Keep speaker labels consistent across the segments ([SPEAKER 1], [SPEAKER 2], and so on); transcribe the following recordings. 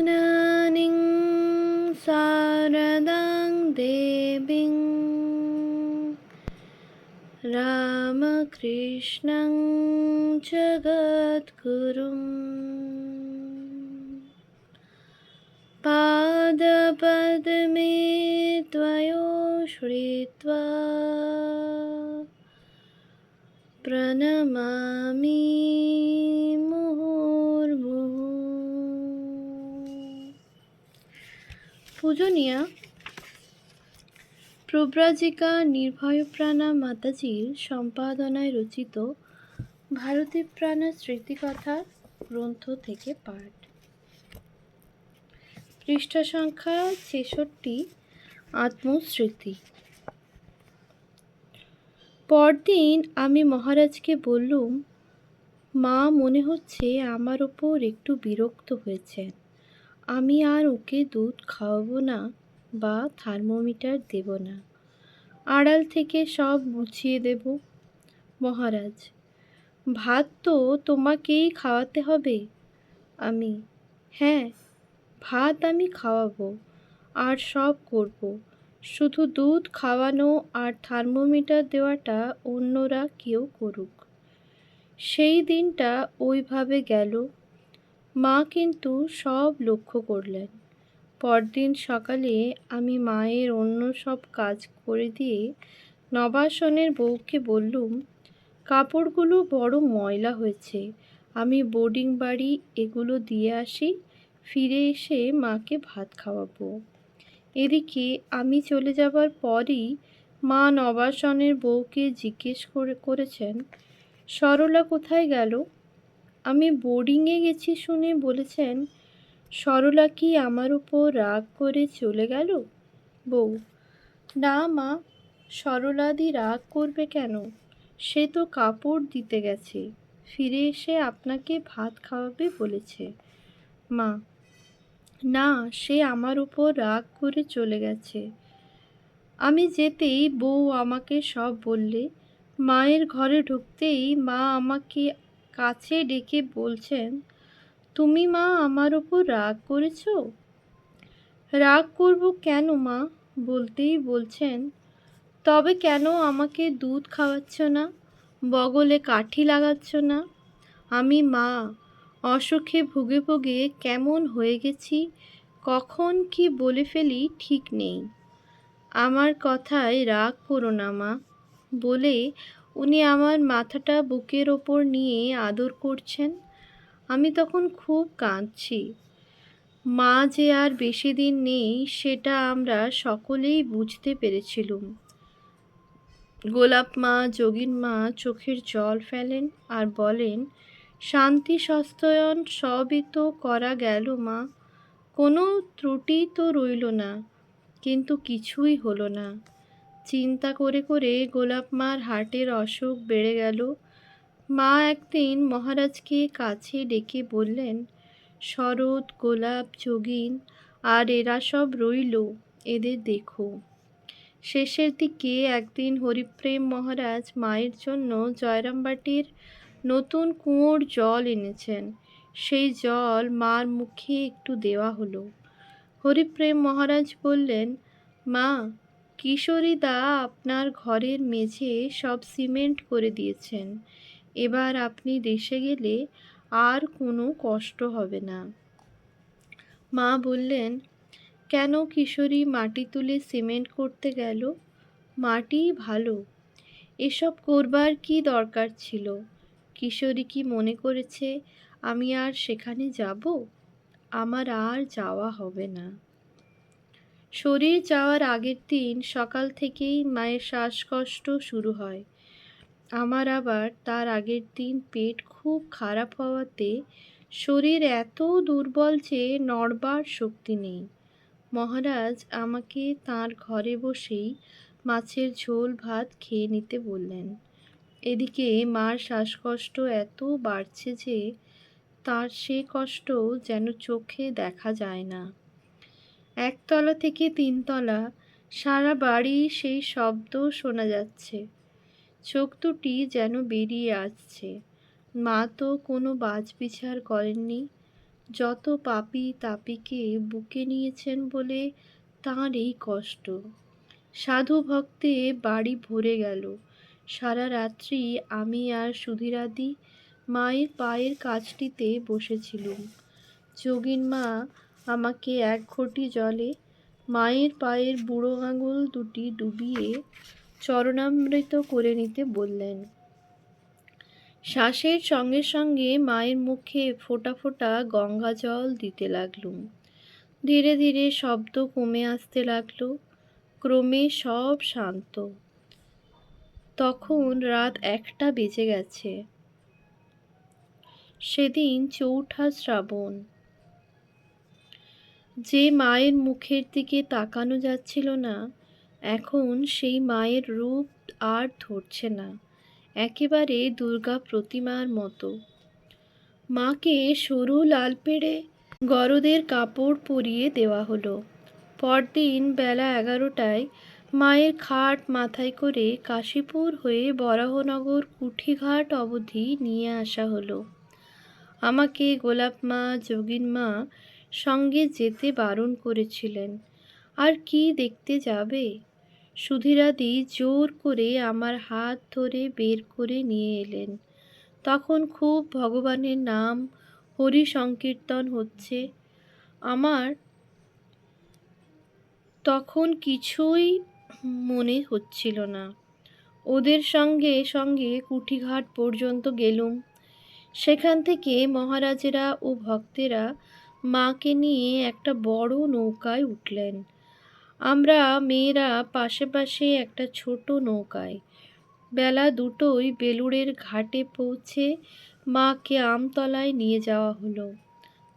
[SPEAKER 1] जननीं शारदां देवीं रामकृष्णं जगद्गुरुम् पादपद्मे त्वयो श्रित्वा प्रणमामि পূজনীয়া প্রব্রাজিকা নির্ভয়প্রাণা মাতাজির সম্পাদনায় রচিত ভারতী প্রাণা স্মৃতিকথা গ্রন্থ থেকে পাঠ। পৃষ্ঠা সংখ্যা ছেষট্টি, আত্মস্মৃতি। পরদিন আমি মহারাজকে বললুম, মা, মনে হচ্ছে আমার ওপর একটু বিরক্ত হয়েছেন। আমি আর ওকে দুধ খাওয়াবো না বা থার্মোমিটার দেব না। আড়াল থেকে সব গুছিয়ে দেব। মহারাজ, ভাত তো তোমাকেই খাওয়াতে হবে। আমি হ্যাঁ ভাত আমি খাওয়াবো আর সব করব। শুধু দুধ খাওয়ানো আর থার্মোমিটার দেওয়াটা অন্যরা কেউ করুক। সেই দিনটা ওইভাবে গেল। মা কিন্তু সব লক্ষ্য করলেন। পরদিন সকালে আমি মায়ের অন্য সব কাজ করে দিয়ে নবাসনের বউকে বললুম, কাপড়গুলো বড় ময়লা হয়েছে, আমি বোর্ডিং বাড়ি এগুলো দিয়ে আসি, ফিরে এসে মাকে ভাত খাওয়াবো। এদিকে আমি চলে যাবার পরই মা নবাসনের বউকে জিজ্ঞেস করে, করেছেন, সরলা কোথায় গেল? আমি বোর্ডিংয়ে গেছি শুনে বলেছেন, সরলা কি আমার উপর রাগ করে চলে গেল? বউ, না মা সরলাদি রাগ করবে কেন? সে তো কাপড় দিতে গেছে, ফিরে এসে আপনাকে ভাত খাওয়াবে বলেছে। মা, না, সে আমার উপর রাগ করে চলে গেছে। আমি যেতেই বউ আমাকে সব বললে, মায়ের ঘরে ঢুকতেই মা আমাকে কাছে ডেকে বলছেন, তুমি মা আমার ওপর রাগ করেছ? রাগ করব কেন মা? বলতেই বলছেন, তবে কেন আমাকে দুধ খাওয়াচ্ছ না? বগলে কাঠি লাগাচ্ছ না? আমি মা, অসুখে ভুগে ভুগে কেমন হয়ে গেছি? কখন কি বলে ফেলি ঠিক নেই। আমার কথায় রাগ করো না মা, বলে উনি আমার মাথাটা বুকের ওপর নিয়ে আদর করছেন। আমি তখন খুব কাঁদছি। মা যে আর বেশি দিন নেই, সেটা আমরা সকলেই বুঝতে পেরেছিলুম। গোলাপ মা, যোগিন মা চোখের জল ফেলেন আর বলেন, শান্তি সস্তয়ন সবই তো করা গেল মা। কোনো ত্রুটি তো রইল না, কিন্তু কিছুই হলো না। চিন্তা করে করে গোলাপ মার হার্টের অসুখ বেড়ে গেল। মা একদিন মহারাজকে কাছে ডেকে বললেন, শরৎ, গোলাপ, যোগিন আর এরা সব রইল, এদের দেখো। শেষের দিকে একদিন হরিপ্রেম মহারাজ মায়ের জন্য জয়রামবাটির নতুন কুয়োর জল এনেছেন। সেই জল মার মুখে একটু দেওয়া হলো। হরিপ্রেম মহারাজ বললেন, মা কিশোরীদা আপনার ঘরের মেঝে সব সিমেন্ট করে দিয়েছেন। এবার আপনি দেশে গেলে আর কোনো কষ্ট হবে না। মা বললেন, কেন কিশোরী মাটি তুলে সিমেন্ট করতে গেল? মাটি ভালো। এসব করবার কি দরকার ছিল? কিশোরী কি মনে করেছে, আমি আর সেখানে যাব? আমার আর যাওয়া হবে না। শরীর যাওয়ার আগের দিন সকাল থেকেই মায়ের শ্বাসকষ্ট শুরু হয়। আমার আবার তার আগের দিন পেট খুব খারাপ হওয়াতে শরীর এত দুর্বল যে নড়বার শক্তি নেই। মহারাজ আমাকে তার ঘরে বসেই মাছের ঝোল, ভাত খেয়ে নিতে বললেন। এদিকে মার শ্বাসকষ্ট এত বাড়ছে যে তার সে কষ্ট যেন চোখে দেখা যায় না। একতলা থেকে তিনতলা, সারা বাড়ি সেই শব্দ শোনা যাচ্ছে। চোখ দুটি যেন বেরিয়ে আসছে। মা তো কোনো বাজ বিচার করেননি। যত পাপী তাপিকে বুকে নিয়েছেন বলে তাঁর এই কষ্ট। সাধু ভক্তে বাড়ি ভরে গেল। সারা রাত্রি আমি আর সুধীরাদি মায়ের পায়ের কাছটিতে বসেছিলুম। যোগিন মা আমাকে এক ঘটি জলে মায়ের পায়ের বুড়ো আঙুল দুটি ডুবিয়ে চরণামৃত করে নিতে বললেন। শ্বাসের সঙ্গে সঙ্গে মায়ের মুখে ফোঁটা ফোঁটা গঙ্গা জল দিতে লাগলুম। ধীরে ধীরে শব্দ কমে আসতে লাগল, ক্রমে সব শান্ত। তখন রাত একটা বেজে গেছে। সেদিন চৌঠা শ্রাবণ। যে মায়ের মুখের দিকে তাকানো যাচ্ছিল না, এখন সেই মায়ের রূপ আর ধরছে না, একেবারে দুর্গা প্রতিমার মতো। মাকে সরু লাল পেড়ে গরদের কাপড় পরিয়ে দেওয়া হলো। পরদিন বেলা এগারোটায় মায়ের খাট মাথায় করে কাশীপুর হয়ে বরাহনগর কুঠিঘাট অবধি নিয়ে আসা হলো। আমাকে গোলাপ মা, যোগিন মা সঙ্গে যেতে বারণ করেছিলেন। আর কি দেখতে যাবে? সুধীরাদি জোর করে আমার হাত ধরে বের করে নিয়ে এলেন। তখন খুব ভগবানের নাম হরি সংকীর্তন হচ্ছে। আমার তখন কিছুই মনে হচ্ছিল না। ওদের সঙ্গে সঙ্গে কুঠিঘাট পর্যন্ত গেলুম। সেখান থেকে মহারাজেরা ও ভক্তেরা মাকে নিয়ে একটা বড় নৌকায় উঠলেন। আমরা মেয়েরা পাশে একটা ছোট নৌকায়। বেলা দুটোই বেলুড়ের ঘাটে পৌঁছে মাকে আমতলায় নিয়ে যাওয়া হলো।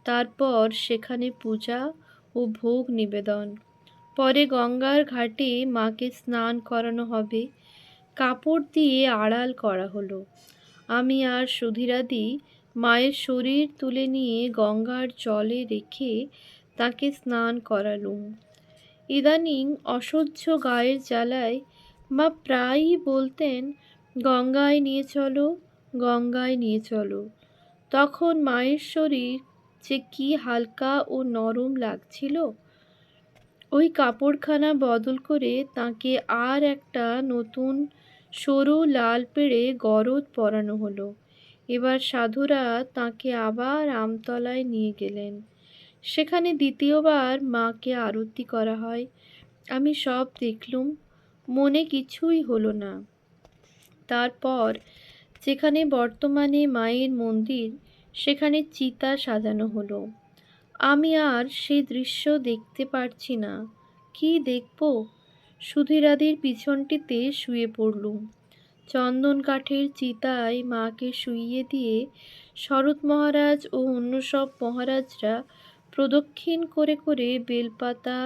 [SPEAKER 1] তারপর সেখানে পূজা ও ভোগ নিবেদন। পরে গঙ্গার ঘাটে মাকে স্নান করানো হবে। কাপড় দিয়ে আড়াল করা হলো। আমি আর সুধীরাদি মায়ের শরীর তুলে নিয়ে গঙ্গার জলে রেখে তাকে স্নান করালুম। ইদানিং অসহ্য গায়ের জ্বালায় মা প্রায়ই বলতেন, গঙ্গায় নিয়ে চলো, গঙ্গায় নিয়ে চলো। তখন মায়ের শরীর যে কি হালকা ও নরম লাগছিল, ওই কাপড়খানা বদল করে তাকে আর একটা নতুন সরু লাল পেড়ে গরদ পরানো হলো। এবার সাধুরা তাকে আবার আমতলায় নিয়ে গেলেন। সেখানে দ্বিতীয়বার মাকে আরতি করা হয়। আমি সব দেখলুম, মনে কিছুই হলো না। তারপর যেখানে বর্তমানে মায়ের মন্দির, সেখানে চিতা সাজানো হলো। আমি আর সেই দৃশ্য দেখতে পারছি না। কি দেখব? সুধীরাদির পিছনটিতে শুয়ে পড়লুম। চন্দন কাঠের চিতায় মাকে শুইয়ে দিয়ে শরৎ মহারাজ ও অন্য সব মহারাজরা প্রদক্ষিণ করে করে বেলপাতা,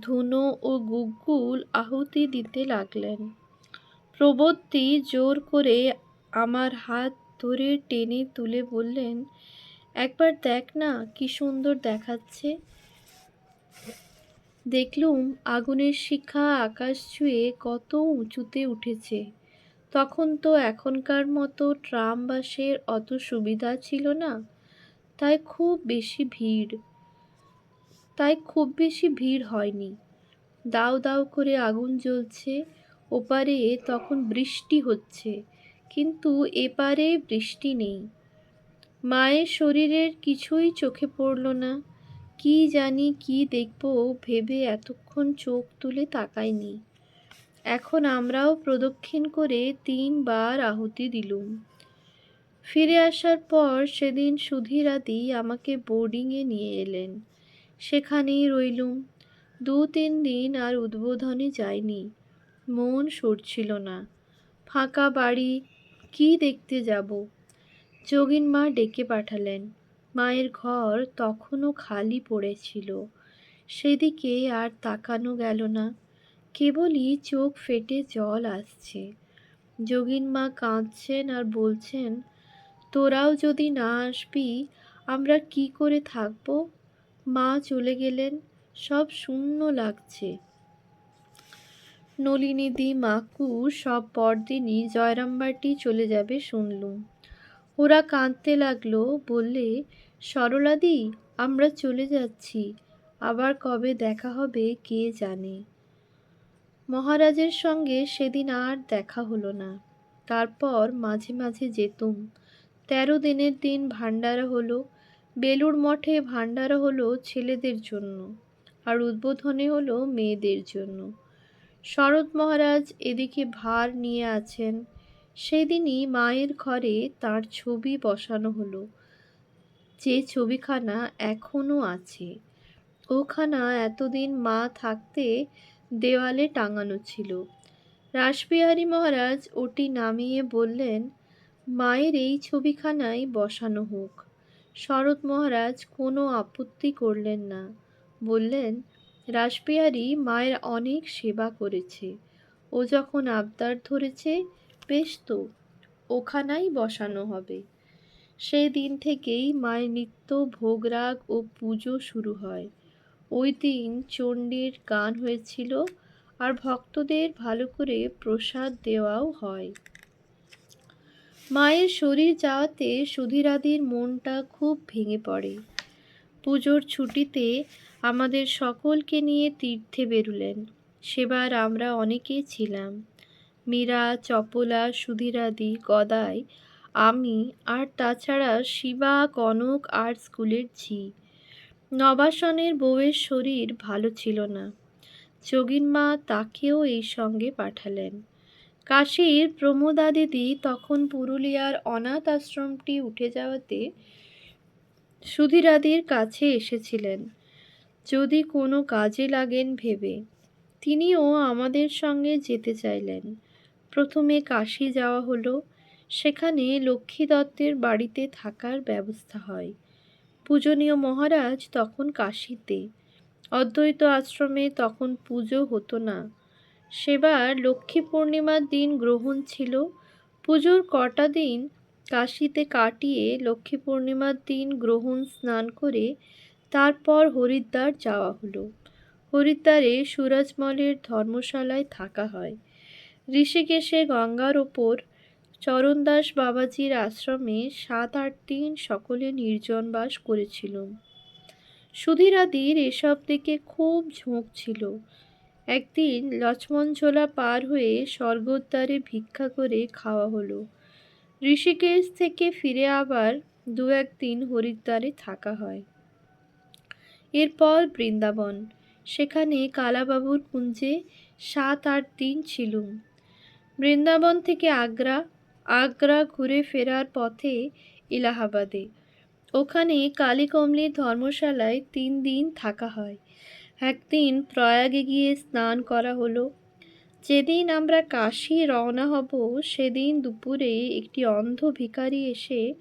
[SPEAKER 1] ধুনো ও গুগ্গুল আহুতি দিতে লাগলেন। প্রবর্তী জোর করে আমার হাত ধরে টেনে তুলে বললেন, একবার দেখ না কি সুন্দর দেখাচ্ছে। দেখলুম আগুনের শিখা আকাশ ছুঁয়ে কত উঁচুতে উঠেছে। তখন তো এখনকার মতো ট্রাম বাসের অত সুবিধা ছিল না। তাই খুব বেশি ভিড়। তাই খুব বেশি ভিড় হয়নি। দাউ দাউ করে আগুন জ্বলছে। ওপারে তখন বৃষ্টি হচ্ছে। কিন্তু এপারে বৃষ্টি নেই। মায়ের শরীরের কিছুই চোখে পড়ল না। কি জানি কি দেখব, ভেবে এতক্ষণ চোখ তুলে তাকায়নি এখন আমরাও প্রদক্ষিণ করে তিনবার আহুতি দিলুম। ফিরে আসার পর সেদিন সুধীরাদি আমাকে বোর্ডিংয়ে নিয়ে এলেন। সেখানেই রইলুম। দু তিন দিন আর উদ্বোধনে যায়নি মন সরছিল না। ফাঁকা বাড়ি, কি দেখতে যাব? যোগিন মা ডেকে পাঠালেন। মায়ের ঘর তখনও খালি পড়েছিল। সেদিকে আর তাকানো গেল না। কেবলই চোখ ফেটে জল আসছে। যোগিন মা কাঁদছেন আর বলছেন, তোরাও যদি না আসবি, আমরা কি করে থাকব? মা চলে গেলেন, সব শূন্য লাগছে। নলিনীদি মাকু সব পরদিনই জয়রামবাটি চলে যাবে শুনলুম। ওরা কাঁদতে লাগল, বললে, সরলাদি, আমরা চলে যাচ্ছি। আবার কবে দেখা হবে, কে জানে? মহারাজের সঙ্গে সেদিন আর দেখা হলো না। তারপর মাঝে মাঝে যেতুম। তেরো দিনের দিন ভান্ডারা হলো। বেলুড় মঠে ভান্ডারা হলো ছেলেদের জন্য আর উদ্বোধনে হলো মেয়েদের জন্য। শরৎ মহারাজ এদিকে ভার নিয়ে আছেন। সেদিনই মায়ের ঘরে তার ছবি বসানো হলো। যে ছবিখানা এখনও আছে। ওখানা এতদিন মা থাকতে দেওয়ালে টাঙানো ছিল। রাসবিহারী মহারাজ ওটি নামিয়ে বললেন, মায়ের এই ছবিখানাই বসানো হোক। শরৎ মহারাজ কোনো আপত্তি করলেন না। বললেন, রাসবিহারী মায়ের অনেক সেবা করেছে। ও যখন আবদার ধরেছে, বেশ তো, ওখানাই বসানো হবে। সেই দিন থেকেই মায়ের নিত্য ভোগরাগ ও পুজো শুরু হয়। ওই দিন চণ্ডীর গান হয়েছিল আর ভক্তদের ভালো করে প্রসাদ দেওয়াও হয়। মায়ের শরীর যাওয়াতে সুধীরাদির মনটা খুব ভেঙে পড়ে। পুজোর ছুটিতে আমাদের সকলকে নিয়ে তীর্থে বেরুলেন। সেবার আমরা অনেকেই ছিলাম। মীরা, চপলা, সুধীরাদি, গদাই, আমি আর তাছাড়া শিবা, কনক আর স্কুলের ঝি। নবাসনের বউয়ের শরীর ভালো ছিল না। যোগিন মা তাকেও এই সঙ্গে পাঠালেন। কাশীর প্রমোদা দিদি তখন পুরুলিয়ার অনাথ আশ্রমটি উঠে যাওয়াতে সুধীরাদির কাছে এসেছিলেন। যদি কোনো কাজে লাগেন ভেবে, তিনিও আমাদের সঙ্গে যেতে চাইলেন। প্রথমে কাশি যাওয়া হলো, সেখানে লক্ষ্মী দত্তের বাড়িতে থাকার ব্যবস্থা হয়। পূজনীয় মহারাজ তখন কাশিতে। অদ্বৈত আশ্রমে তখন পুজো হতো না। সেবার লক্ষ্মী পূর্ণিমার দিন গ্রহণ ছিল। পুজোর কটা দিন কাশিতে কাটিয়ে লক্ষ্মী পূর্ণিমার দিন গ্রহণ স্নান করে তারপর হরিদ্বার যাওয়া হলো। হরিদ্বারে সুরাজমলের ধর্মশালায় থাকা হয়। ঋষিকেশে গঙ্গার ওপর চরণদাস বাবাজির আশ্রমে সাত আট দিন সকলে নির্জন বাস করেছিলুম সুধীরাদির এসব দিকে খুব ঝোঁক ছিল। একদিন লক্ষ্মণ ঝোলা পার হয়ে স্বর্গদ্বারে ভিক্ষা করে খাওয়া হলো। ঋষিকেশ থেকে ফিরে আবার দু একদিন হরিদ্বারে থাকা হয়। এরপর বৃন্দাবন। সেখানে কালাবাবুর কুঞ্জে সাত আট দিন ছিলুম। বৃন্দাবন থেকে আগ্রা আগ্রা ঘুরে ফেরার পথে এলাহাবাদে। ওখানে কালীকমলির ধর্মশালায় তিন দিন থাকা হয়। একদিন প্রয়াগে গিয়ে স্নান করা হলো। যেদিন আমরা কাশি রওনা হব, সেদিন দুপুরে একটি অন্ধ ভিখারি এসে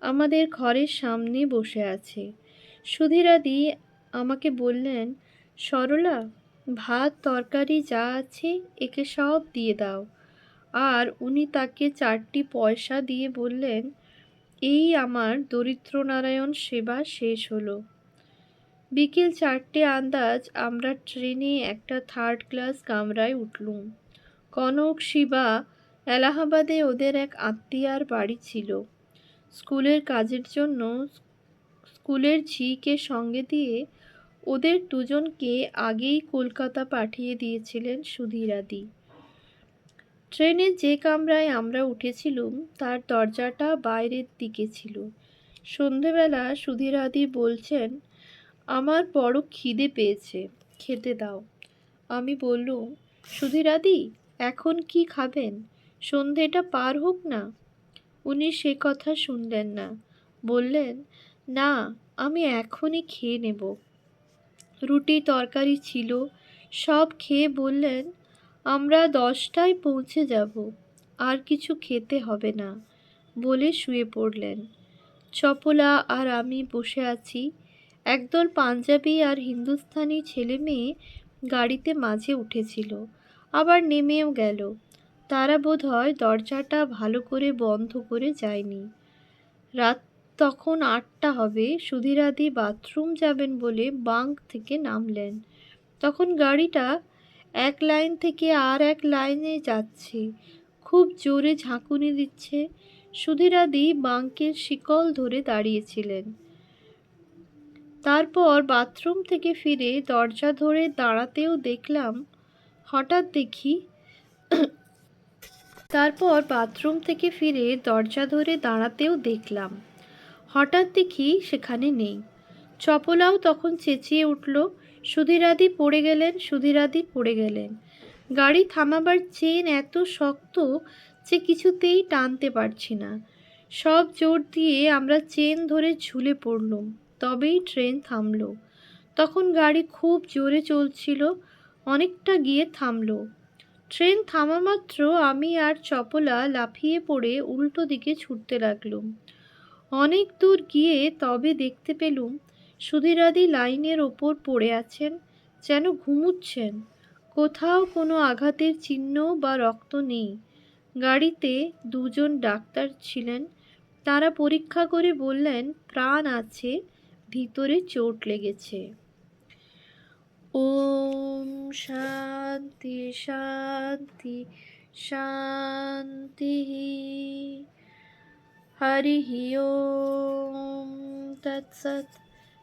[SPEAKER 1] আমাদের ঘরের সামনে বসে আছে। সুধীরাদি আমাকে বললেন, সরলা, ভাত, তরকারি যা আছে একে সব দিয়ে দাও। আর উনি তাকে চারটি পয়সা দিয়ে বললেন, এই আমার দরিদ্রনারায়ণ সেবা শেষ হলো। বিকেল চারটে আন্দাজ আমরা ট্রেনে একটা থার্ড ক্লাস কামরায় উঠলুম। কনক, শিবা, এলাহাবাদে ওদের এক আত্মীয়ার বাড়ি ছিল। স্কুলের কাজের জন্য স্কুলের ঝিকে সঙ্গে দিয়ে ওদের দুজনকে আগেই কলকাতা পাঠিয়ে দিয়েছিলেন সুধীরাদি। ট্রেনে যে কামরায় আমরা উঠেছিলুম, তার দরজাটা বাইরের দিকে ছিল। সন্ধেবেলা সুধীরাদি বলছেন, আমার বড় খিদে পেয়েছে, খেতে দাও। আমি বললুম, সুধীরাদি, এখন কি খাবেন? সন্ধেটা পার হোক না? উনি সে কথা শুনলেন না। বললেন, না, আমি এখনই খেয়ে নেব। রুটি তরকারি ছিল, সব খেয়ে বললেন আমরা দশটায় পৌঁছে যাব, আর কিছু খেতে হবে না, বলে শুয়ে পড়লেন। চপলা আর আমি বসে আছি, একদল পাঞ্জাবি আর হিন্দুস্তানি ছেলে মেয়ে গাড়িতে মাঝে উঠেছিল, আবার নেমেও গেল। তারা বোধ হয় দরজাটা ভালো করে বন্ধ করে যায়নি। রাত তখন আটটা হবে, সুধীরাদি বাথরুম যাবেন বলে বাঙ্ক থেকে নামলেন। তখন গাড়িটা এক লাইন থেকে আর এক লাইনে যাচ্ছে। খুব জোরে ঝাঁকুনি দিচ্ছে। সুধীরাদি বাঙ্কের শিকল ধরে দাঁড়িয়েছিলেন। তারপর বাথরুম থেকে ফিরে দরজা ধরে দাঁড়াতেও দেখলাম, হঠাৎ দেখি তারপর বাথরুম থেকে ফিরে দরজা ধরে দাঁড়াতেও দেখলাম, হঠাৎ দেখি সেখানে নেই। চপলাও তখন চেঁচিয়ে উঠল সুধীরাদি পড়ে গেলেন, সুধীরাদি পড়ে গেলেন। গাড়ি থামাবার চেন এত শক্ত যে কিছুতেই টানতে পারছি না। সব জোর দিয়ে আমরা চেন ধরে ঝুলে পড়লুম, তবেই ট্রেন থামল। তখন গাড়ি খুব জোরে চলছিল, অনেকটা গিয়ে থামল। ট্রেন থামা মাত্র আমি আর চপলা লাফিয়ে পড়ে উল্টো দিকে ছুটতে লাগলুম। অনেক দূর গিয়ে তবে দেখতে পেলুম সুধীরাদি লাইনের ওপর পড়ে আছেন, যেন ঘুমুচ্ছেন। কোথাও কোনো আঘাতের চিহ্ন বা রক্ত নেই। গাড়িতে দুজন ডাক্তার ছিলেন। তারা পরীক্ষা করে বললেন, প্রাণ আছে, ভিতরে চোট লেগেছে। ওম শান্তি শান্তি শান্তি, হরি ওম তৎসৎ।